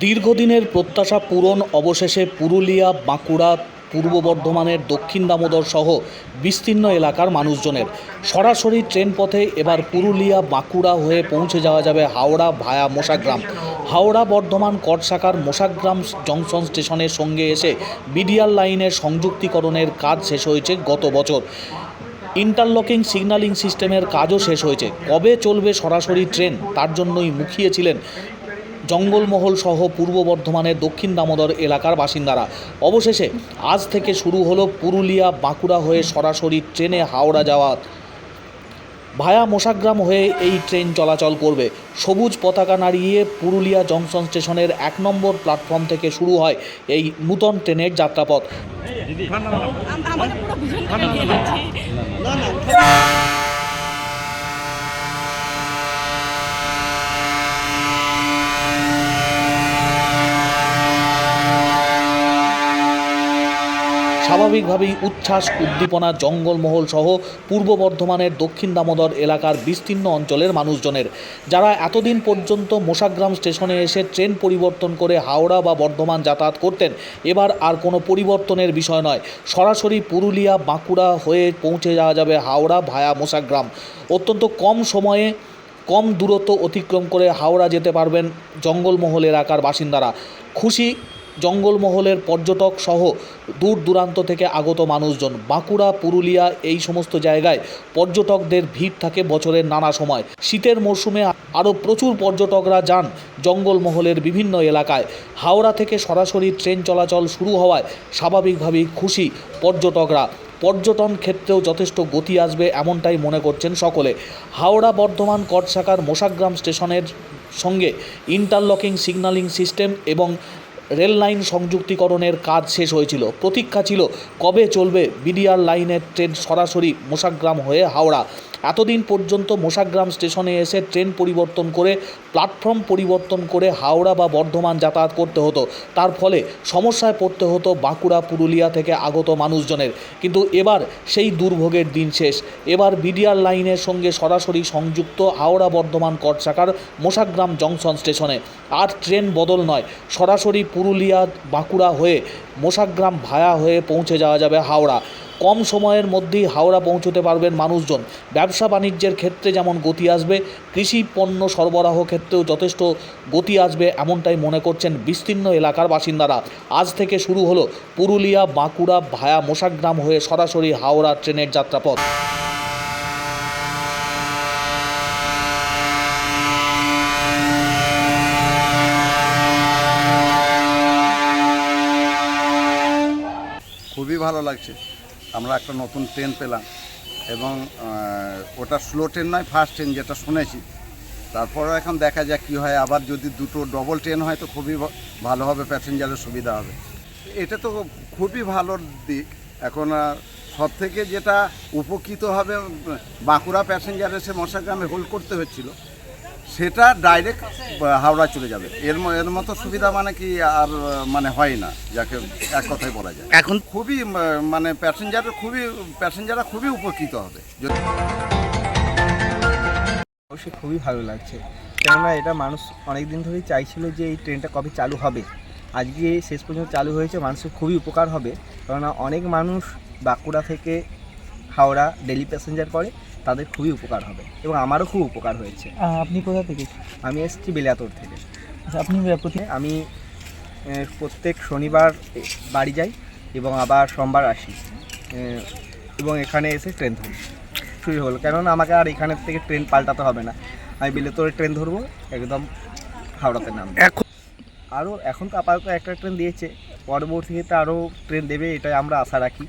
দীর্ঘদিনের প্রত্যাশা পূরণ, অবশেষে পুরুলিয়া, বাঁকুড়া, পূর্ব বর্ধমানের দক্ষিণ দামোদর সহ বিস্তীর্ণ এলাকার মানুষজনের। সরাসরি ট্রেন পথে এবার পুরুলিয়া, বাঁকুড়া হয়ে পৌঁছে যাওয়া যাবে হাওড়া ভায়া মোশাগ্রাম। হাওড়া বর্ধমান কট শাখার মোশাগ্রাম জংশন স্টেশনের সঙ্গে এসে বিডিআর লাইনের সংযুক্তিকরণের কাজ শেষ হয়েছে গত বছর। ইন্টারলকিং সিগন্যালিং সিস্টেমের কাজও শেষ হয়েছে। কবে চলবে সরাসরি ট্রেন, তার জন্যই মুখিয়েছিলেন জঙ্গলমহল সহ পূর্ব বর্ধমানের দক্ষিণ দামোদর এলাকার বাসিন্দারা। অবশেষে আজ থেকে শুরু হলো পুরুলিয়া বাঁকুড়া হয়ে সরাসরি ট্রেনে হাওড়া যাওয়া। ভায়া মোশাগ্রাম হয়ে এই ট্রেন চলাচল করবে। সবুজ পতাকা নাড়িয়ে পুরুলিয়া জংশন স্টেশনের এক নম্বর প্ল্যাটফর্ম থেকে শুরু হয় এই নূতন ট্রেনের যাত্রাপথ। স্বাভাবিকভাবেই উচ্ছ্বাস, উদ্দীপনা, জঙ্গলমহল সহ পূর্ব বর্ধমানের দক্ষিণ দামোদর এলাকার বিস্তীর্ণ অঞ্চলের মানুষজনের। যারা এতদিন পর্যন্ত মোশাগ্রাম স্টেশনে এসে ট্রেন পরিবর্তন করে হাওড়া বা বর্ধমান যাতায়াত করতেন, এবার আর কোনো পরিবর্তনের বিষয় নয়। সরাসরি পুরুলিয়া, বাঁকুড়া হয়ে পৌঁছে যাওয়া যাবে হাওড়া ভায়া মোশাগ্রাম। অত্যন্ত কম সময়ে কম দূরত্ব অতিক্রম করে হাওড়া যেতে পারবেন জঙ্গলমহল এলাকার বাসিন্দারা। খুশি জঙ্গলমহলের পর্যটক সহ দূর দূরান্ত থেকে আগত মানুষজন। বাঁকুড়া, পুরুলিয়া এই সমস্ত জায়গায় পর্যটকদের ভিড় থাকে বছরের নানা সময়। শীতের মরশুমে আরও প্রচুর পর্যটকরা যান জঙ্গলমহলের বিভিন্ন এলাকায়। হাওড়া থেকে সরাসরি ট্রেন চলাচল শুরু হওয়ায় স্বাভাবিকভাবেই খুশি পর্যটকরা। পর্যটন ক্ষেত্রেও যথেষ্ট গতি আসবে এমনটাই মনে করছেন সকলে। হাওড়া বর্ধমান কট শাখার মোশাগ্রাম স্টেশনের সঙ্গে ইন্টারলকিং সিগন্যালিং সিস্টেম এবং রেল লাইন সংযুক্তিকরণের কাজ শেষ হয়েছিল। প্রতীক্ষা ছিল, কবে চলবে? বিডিআর লাইনের ট্রেন সরাসরি মোশাগ্রাম হয়ে হাওড়া। এতদিন পর্যন্ত মোশাগ্রাম স্টেশনে এসে ট্রেন পরিবর্তন করে, প্ল্যাটফর্ম পরিবর্তন করে হাওড়া বা বর্ধমান যাতায়াত করতে হতো। তার ফলে সমস্যায় পড়তে হতো বাঁকুড়া, পুরুলিয়া থেকে আগত মানুষজনের। কিন্তু এবার সেই দুর্ভোগের দিন শেষ। এবার বিডিআর লাইনের সঙ্গে সরাসরি সংযুক্ত হাওড়া বর্ধমান কট শাখার মোশাগ্রাম জংশন স্টেশনে। আর ট্রেন বদল নয়, সরাসরি পুরুলিয়া, বাঁকুড়া হয়ে মোশাগ্রাম ভায়া হয়ে পৌঁছে যাওয়া যাবে হাওড়া। কম সময়ের মধ্যেই হাওড়া পৌঁছতে পারবেন মানুষজন। ব্যবসা বাণিজ্যের ক্ষেত্রে যেমন গতি আসবে, কৃষি পণ্য সরবরাহ ক্ষেত্রেও যথেষ্ট গতি আসবে এমনটাই মনে করছেন বিস্তীর্ণ এলাকার বাসিন্দারা। আজ থেকে শুরু হলো পুরুলিয়া, বাঁকুড়া ভায়া মোশাগ্রাম হয়ে সরাসরি হাওড়া ট্রেনের যাত্রাপথ। খুবই ভালো লাগছে। আমরা একটা নতুন ট্রেন পেলাম এবং ওটা স্লো ট্রেন নয় ফার্স্ট ট্রেন যেটা শুনেছি। তারপরেও এখন দেখা যাক কী হয়। আবার যদি দুটো ডবল ট্রেন হয়, তো খুবই ভালো হবে প্যাসেঞ্জারের সুবিধা হবে। এটা তো খুবই ভালো দিক। এখন সব থেকে যেটা উপকৃত হবে, বাঁকুড়া প্যাসেঞ্জার এসে মশাগ্রামে হোল্ড করতে হচ্ছিল। সেটা ডাইরেক্ট হাওড়া চলে যাবে। এর এর মতো সুবিধা মানে কি আর মানে হয় না যাকে এক কথায় বলা যায়। এখন খুবই মানে প্যাসেঞ্জার খুবই প্যাসেঞ্জাররা খুবই উপকৃত হবে। যদি অবশ্যই খুবই ভালো লাগছে। কেননা এটা মানুষ অনেক দিন ধরেই চাইছিল যে এই ট্রেনটা কবে চালু হবে। আজকে শেষ পর্যন্ত চালু হয়েছে মানুষের খুবই উপকার হবে। কেননা অনেক মানুষ বাঁকুড়া থেকে হাওড়া ডেলি প্যাসেঞ্জার করে তাদের খুবই উপকার হবে এবং আমারও খুব উপকার হয়েছে। আপনি কোথা থেকে? আমি এসেছি বেলিয়াতোর থেকে। আচ্ছা, আপনি প্রতি আমি প্রত্যেক শনিবার বাড়ি যাই এবং আবার সোমবার আসি। এবং এখানে এসে ট্রেন ধরি। শুরু হলো। কেননা আমাকে আর এখানের থেকে ট্রেন পাল্টাতে হবে না। আমি বিলেতরে ট্রেন ধরবো একদম হাওড়াতে নামবো। এখন আরও এখন তো আপাতত একটা ট্রেন দিয়েছে। পরবর্তীতে আরও ট্রেন দেবে এটাই আমরা আশা রাখি।